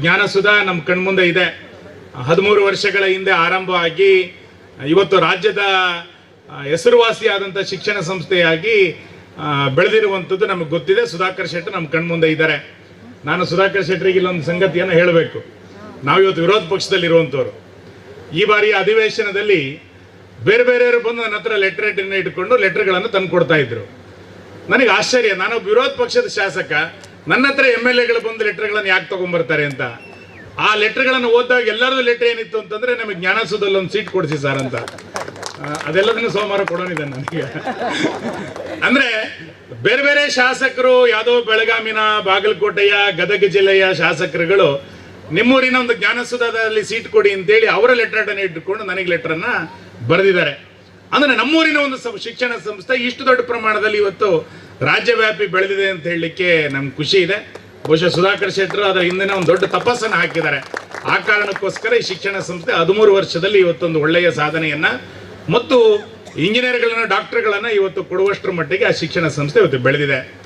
ಜ್ಞಾನಸುಧಾ ನಮ್ಮ ಕಣ್ಮುಂದೆ ಇದೆ. ಹದಿಮೂರು ವರ್ಷಗಳ ಹಿಂದೆ ಆರಂಭವಾಗಿ, ಇವತ್ತು ರಾಜ್ಯದ ಹೆಸರುವಾಸಿಯಾದಂಥ ಶಿಕ್ಷಣ ಸಂಸ್ಥೆಯಾಗಿ ಬೆಳೆದಿರುವಂಥದ್ದು ನಮಗೆ ಗೊತ್ತಿದೆ. ಸುಧಾಕರ್ ಶೆಟ್ಟರ್ ನಮ್ಮ ಕಣ್ಮುಂದೆ ಇದ್ದಾರೆ. ನಾನು ಸುಧಾಕರ್ ಶೆಟ್ಟರಿಗೆ ಇಲ್ಲೊಂದು ಸಂಗತಿಯನ್ನು ಹೇಳಬೇಕು. ನಾವು ಇವತ್ತು ವಿರೋಧ ಪಕ್ಷದಲ್ಲಿರುವಂಥವ್ರು. ಈ ಬಾರಿಯ ಅಧಿವೇಶನದಲ್ಲಿ ಬೇರೆ ಬೇರೆಯವರು ಬಂದು ನನ್ನ ಹತ್ರ ಲೆಟರ್ ಹೆಡ್ನ ಇಟ್ಕೊಂಡು ಲೆಟರ್ಗಳನ್ನು ತಂದು ಕೊಡ್ತಾ ಇದ್ರು. ನನಗೆ ಆಶ್ಚರ್ಯ. ನಾನು ವಿರೋಧ ಪಕ್ಷದ ಶಾಸಕ. ನನ್ನ ಹತ್ರ ಎಂ ಎಲ್ ಎಗಳು ಬಂದು ಲೆಟರ್ಗಳನ್ನು ಯಾಕೆ ತಗೊಂಡ್ಬರ್ತಾರೆ ಅಂತ. ಆ ಲೆಟರ್ಗಳನ್ನು ಓದಿದಾಗ ಎಲ್ಲರದು ಲೆಟರ್ ಏನಿತ್ತು ಅಂತಂದ್ರೆ ನಮಗೆ ಜ್ಞಾನಸುಧದಲ್ಲಿ ಒಂದು ಸೀಟ್ ಕೊಡಿಸಿ ಸರ್ ಅಂತ. ಅದೆಲ್ಲದನ್ನು ಸೋಮವಾರ ಕೊಡೋನಿದೆ ನನಗೆ. ಅಂದ್ರೆ ಬೇರೆ ಬೇರೆ ಶಾಸಕರು ಯಾವುದೋ ಬೆಳಗಾಮಿನ ಬಾಗಲಕೋಟೆಯ, ಗದಗ ಜಿಲ್ಲೆಯ ಶಾಸಕರುಗಳು ನಿಮ್ಮೂರಿನ ಒಂದು ಜ್ಞಾನಸುಧದಲ್ಲಿ ಸೀಟ್ ಕೊಡಿ ಅಂತೇಳಿ ಅವರ ಲೆಟರ್ ಇಟ್ಟುಕೊಂಡು ನನಗೆ ಲೆಟ್ರನ್ನು ಬರೆದಿದ್ದಾರೆ. ಅಂದ್ರೆ ನಮ್ಮೂರಿನ ಒಂದು ಶಿಕ್ಷಣ ಸಂಸ್ಥೆ ಇಷ್ಟು ದೊಡ್ಡ ಪ್ರಮಾಣದಲ್ಲಿ ಇವತ್ತು ರಾಜ್ಯವ್ಯಾಪಿ ಬೆಳೆದಿದೆ ಅಂತ ಹೇಳಲಿಕ್ಕೆ ನಮ್ಗೆ ಖುಷಿ ಇದೆ. ಬಹುಶಃ ಸುಧಾಕರ್ ಶೆಟ್ಟರು ಅದರ ಹಿಂದಿನ ಒಂದು ದೊಡ್ಡ ತಪಸ್ಸನ್ನು ಹಾಕಿದ್ದಾರೆ. ಆ ಕಾರಣಕ್ಕೋಸ್ಕರ ಈ ಶಿಕ್ಷಣ ಸಂಸ್ಥೆ ಹದಿಮೂರು ವರ್ಷದಲ್ಲಿ ಇವತ್ತೊಂದು ಒಳ್ಳೆಯ ಸಾಧನೆಯನ್ನ ಮತ್ತು ಇಂಜಿನಿಯರ್ಗಳನ್ನು, ಡಾಕ್ಟರ್ಗಳನ್ನ ಇವತ್ತು ಕೊಡುವಷ್ಟರ ಮಟ್ಟಿಗೆ ಆ ಶಿಕ್ಷಣ ಸಂಸ್ಥೆ ಇವತ್ತು ಬೆಳೆದಿದೆ.